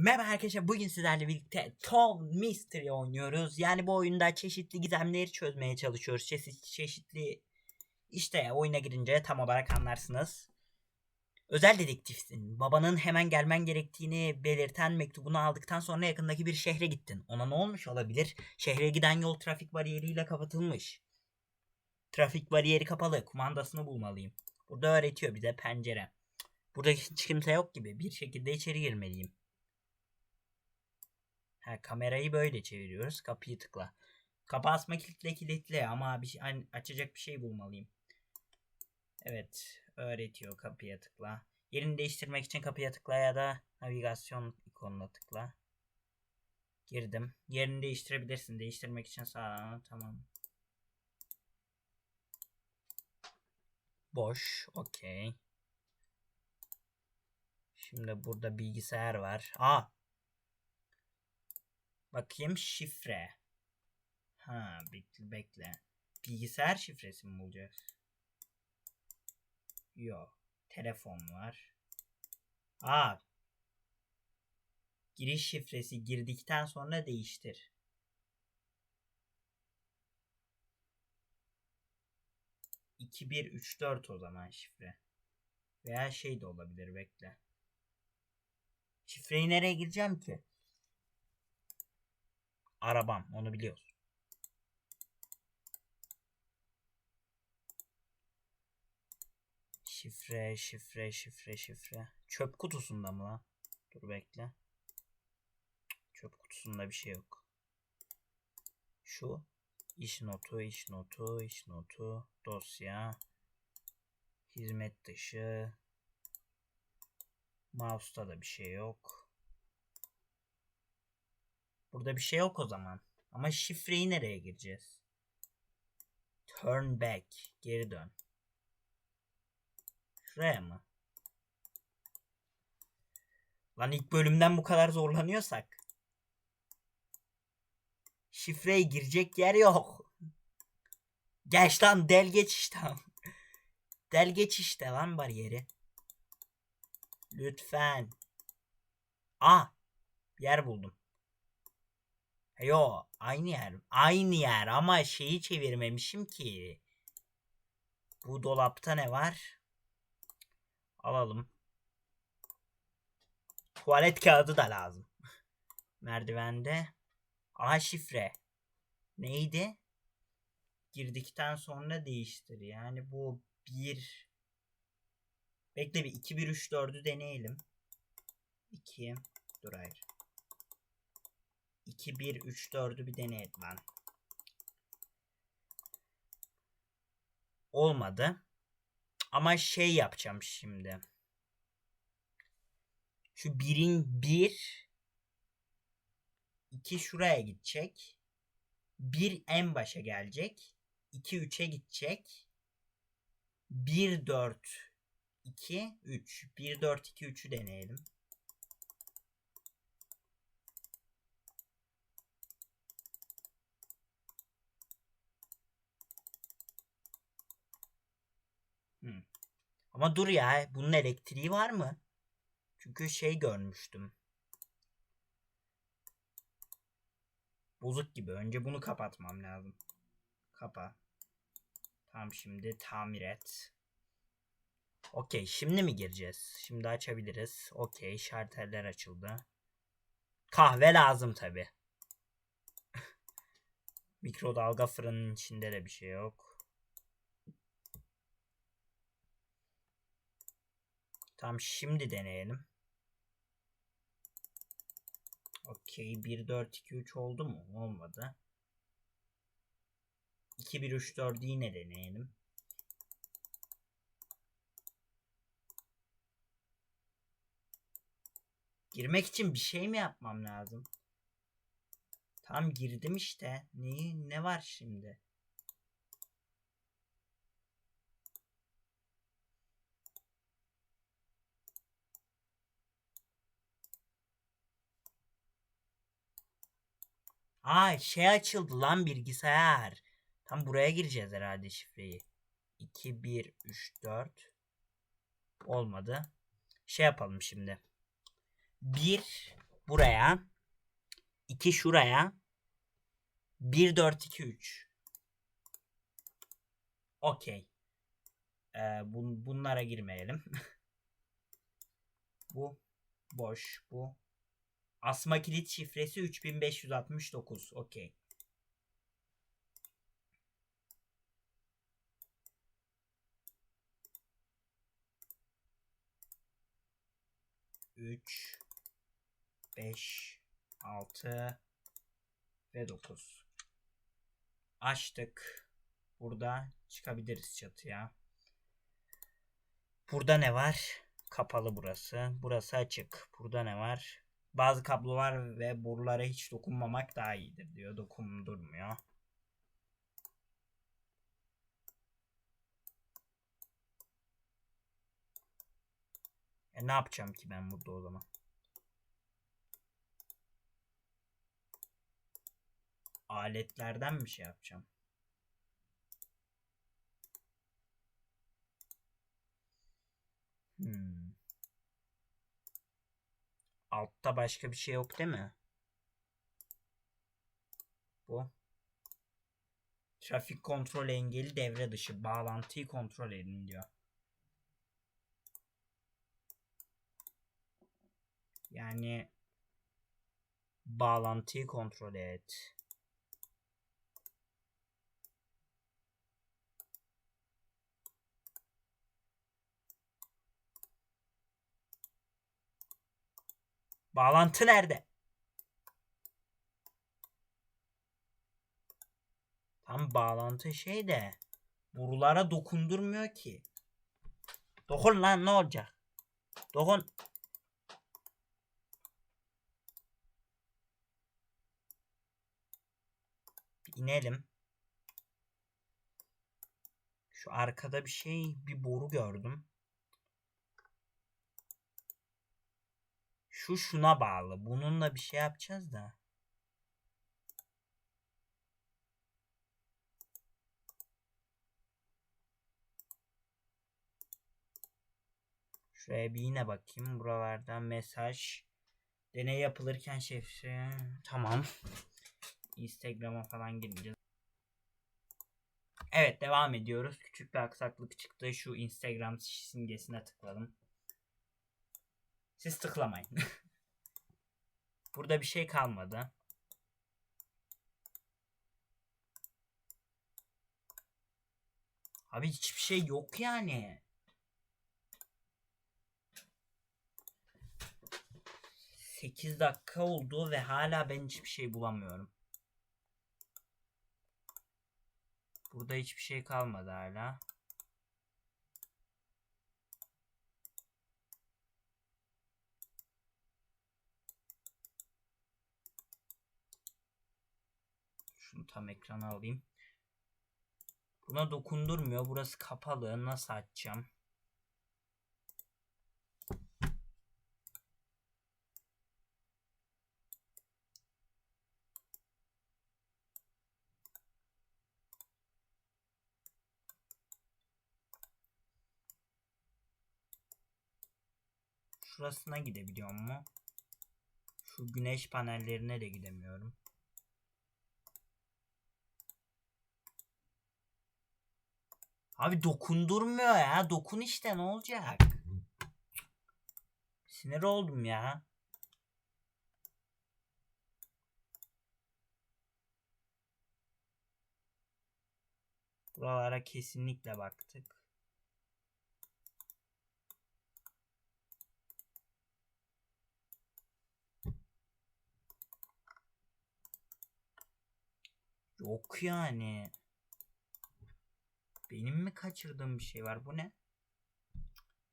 Merhaba arkadaşlar bugün sizlerle birlikte Tom Mystery oynuyoruz. Yani bu oyunda çeşitli gizemleri çözmeye çalışıyoruz. Çeşitli, çeşitli işte oyuna girince tam olarak anlarsınız. Özel dedektifsin. Babanın hemen gelmen gerektiğini belirten mektubunu aldıktan sonra yakındaki bir şehre gittin. Ona ne olmuş olabilir? Şehre giden yol trafik bariyeriyle kapatılmış. Trafik bariyeri kapalı. Kumandasını bulmalıyım. Burada öğretiyor bize pencere. Burada hiç kimse yok gibi. Bir şekilde içeri girmeliyim. Ha, kamerayı böyle çeviriyoruz. Kapıyı tıkla. Kapı asma kilitle kilitle ama bir şey, açacak bir şey bulmalıyım. Evet. Öğretiyor kapıya tıkla. Yerini değiştirmek için kapıya tıkla ya da navigasyon ikonuna tıkla. Girdim. Yerini değiştirebilirsin. Değiştirmek için sağ tamam. Boş. Okey. Şimdi burada bilgisayar var. Aa. Bakayım şifre. Ha bekle bekle. Bilgisayar şifresi mi bulacağız? Yok. Telefon var. Aa. Giriş şifresi girdikten sonra değiştir. İki bir üç dört o zaman şifre. Veya şey de olabilir bekle. Şifreyi nereye gireceğim ki? Arabam onu biliyoruz. Şifre, şifre, şifre, şifre. Çöp kutusunda mı lan? Dur bekle. Çöp kutusunda bir şey yok. Şu iş notu, iş notu, iş notu, dosya, hizmet dışı. Mouse'da da bir şey yok. Burada bir şey yok o zaman. Ama şifreyi nereye gireceğiz? Turn back. Geri dön. Şuraya mı? Lan ilk bölümden bu kadar zorlanıyorsak. Şifreye girecek yer yok. Geç lan del geç işte. del geç işte lan bariyeri. Lütfen. Aa. Yer buldum. Yo aynı yer. Aynı yer ama şeyi çevirmemişim ki. Bu dolapta ne var? Alalım. Tuvalet kağıdı da lazım. Merdivende. A şifre. Neydi? Girdikten sonra değiştir. Yani bu bir. Bekle bir 2 1 3 4'ü deneyelim. 2 Dur hayır. 2 1 3 4'ü bir deneyelim lan. Olmadı. Ama şey yapacağım şimdi. Şu birin bir iki şuraya gidecek. Bir en başa gelecek. 2 3'e gidecek. 1 4 2 3 1 4 2 3'ü deneyelim. Ama dur ya bunun elektriği var mı? Çünkü şey görmüştüm. Bozuk gibi. Önce bunu kapatmam lazım. Kapa. Tamam şimdi tamir et. Okey şimdi mi gireceğiz? Şimdi açabiliriz. Okey şarteller açıldı. Kahve lazım tabi. Mikrodalga fırının içinde de bir şey yok. Tamam şimdi deneyelim. Okey 1 4 2 3 oldu mu? Olmadı. 2 1 3 4 yine deneyelim. Girmek için bir şey mi yapmam lazım? Tam girdim işte. Neyi ne var şimdi? Aa şey açıldı lan bilgisayar. Tam buraya gireceğiz herhalde şifreyi. 2 1 3 4 olmadı. Şey yapalım şimdi. 1 buraya. 2 şuraya. 1 4 2 3. Okey. Ee, bun, bunlara girmeyelim. bu boş. Bu asma kilit şifresi 3569. Okey. Üç, beş, altı ve dokuz. Açtık. Burada çıkabiliriz çatıya. Burada ne var? Kapalı burası. Burası açık. Burada ne var? Bazı kablolar ve borulara hiç dokunmamak daha iyidir diyor. Dokundurmuyor. E ne yapacağım ki ben burada o zaman? Aletlerden mi şey yapacağım? Hmm. Altta başka bir şey yok değil mi? Bu. Trafik kontrol engeli devre dışı. Bağlantıyı kontrol edin diyor. Yani bağlantıyı kontrol et. Bağlantı nerede? Tam bağlantı şey de borulara dokundurmuyor ki. Dokun lan ne olacak? Dokun. İnelim. Şu arkada bir şey, bir boru gördüm. Şu şuna bağlı. Bununla bir şey yapacağız da. Şuraya bir yine bakayım. Buralardan mesaj. Deney yapılırken şifre. Tamam. Instagram'a falan gireceğiz. Evet devam ediyoruz. Küçük bir aksaklık çıktı. Şu Instagram simgesine tıkladım. Siz tıklamayın. Burada bir şey kalmadı. Abi hiçbir şey yok yani. Sekiz dakika oldu ve hala ben hiçbir şey bulamıyorum. Burada hiçbir şey kalmadı hala. Şunu tam ekrana alayım. Buna dokundurmuyor. Burası kapalı. Nasıl açacağım? Şurasına gidebiliyor mu? Şu güneş panellerine de gidemiyorum. Abi dokundurmuyor ya. Dokun işte ne olacak? Sinir oldum ya. Buralara kesinlikle baktık. Yok yani. Benim mi kaçırdığım bir şey var? Bu ne?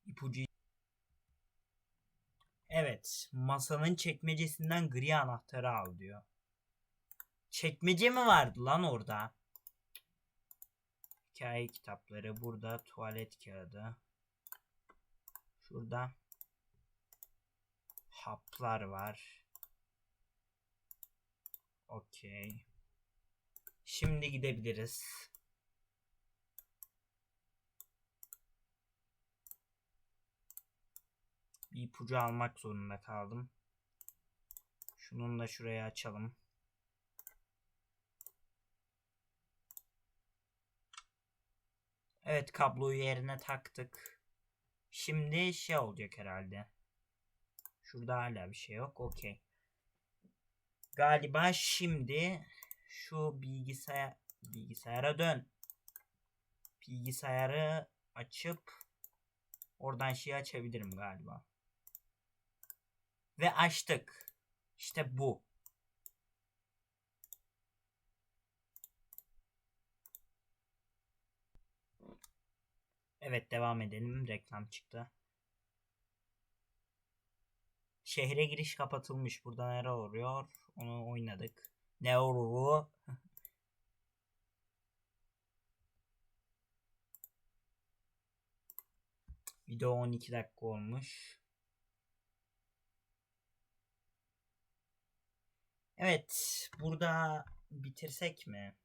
İpucu. Evet. Masanın çekmecesinden gri anahtarı al diyor. Çekmece mi vardı lan orada? Hikaye kitapları. Burada tuvalet kağıdı. Şurada haplar var. Okey. Şimdi gidebiliriz. Bir ipucu almak zorunda kaldım. Şunun da şuraya açalım. Evet kabloyu yerine taktık. Şimdi şey olacak herhalde. Şurada hala bir şey yok. Okey. Galiba şimdi şu bilgisayar bilgisayara dön. Bilgisayarı açıp oradan şeyi açabilirim galiba. Ve açtık. İşte bu. Evet devam edelim. Reklam çıktı. Şehre giriş kapatılmış. Burada neler oluyor? Onu oynadık. Ne olur? Video 12 dakika olmuş. Evet, burada bitirsek mi?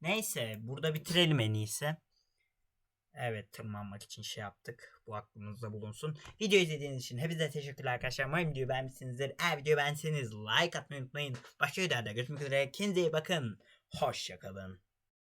Neyse, burada bitirelim en iyisi. Evet tırmanmak için şey yaptık. Bu aklınızda bulunsun. Video izlediğiniz için hepinize teşekkürler arkadaşlar. Umarım videoyu beğenmişsinizdir. Eğer videoyu beğenseniz like atmayı unutmayın. Başka videolarda görüşmek üzere. Kendinize iyi bakın. Hoşçakalın.